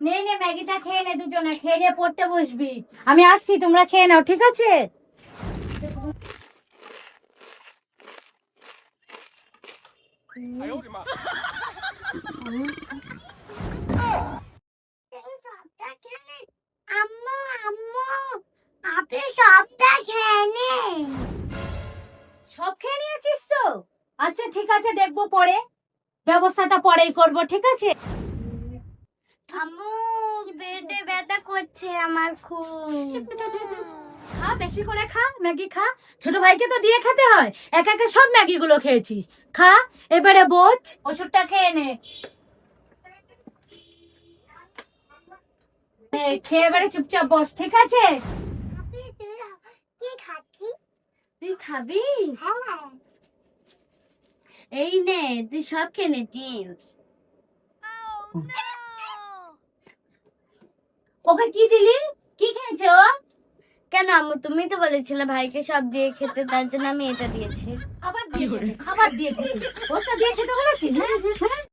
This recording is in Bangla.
নে নে ম্যাগিটা খেয়ে নে দুজনে খেয়ে নিয়ে পড়তে বসবি। আমি আসছি তোমরা খেয়ে নাও ঠিক আছে? আম্মু আম্মু আপনি সবটা খেয়ে নিন। সব খেয়ে নিয়েছিস তো? আচ্ছা ঠিক আছে দেখব পরে। ব্যবস্থাটা পরেই করব ঠিক আছে? আম্মু পেটে ব্যথা করছে আমার খুব। খা বেশি করে খা ম্যাগি খা। ছোট ভাইকে তো দিয়ে খেতে হয়। একা একা সব ম্যাগি গুলো খেয়েছিস। খা এবারে বোঝ ওষুধটা খেয়ে নে। খেয়ে এবারে চুপচাপ বস ঠিক আছে? তুই খাবি? হ্যাঁ। এই নে তুই সব খেয়ে নে চিপস। ওকে কি দিলি? কি খেয়েছো? কেন আম্মু তুমি তো বলেছিলে ভাইকে সব দিয়ে খেতে তার জন্য আমি এটা দিয়েছি। খাবার দিয়ে খাবার দিয়ে খেতে ওটা দিয়ে খেতে বলেছিস? হ্যাঁ? হ্যাঁ।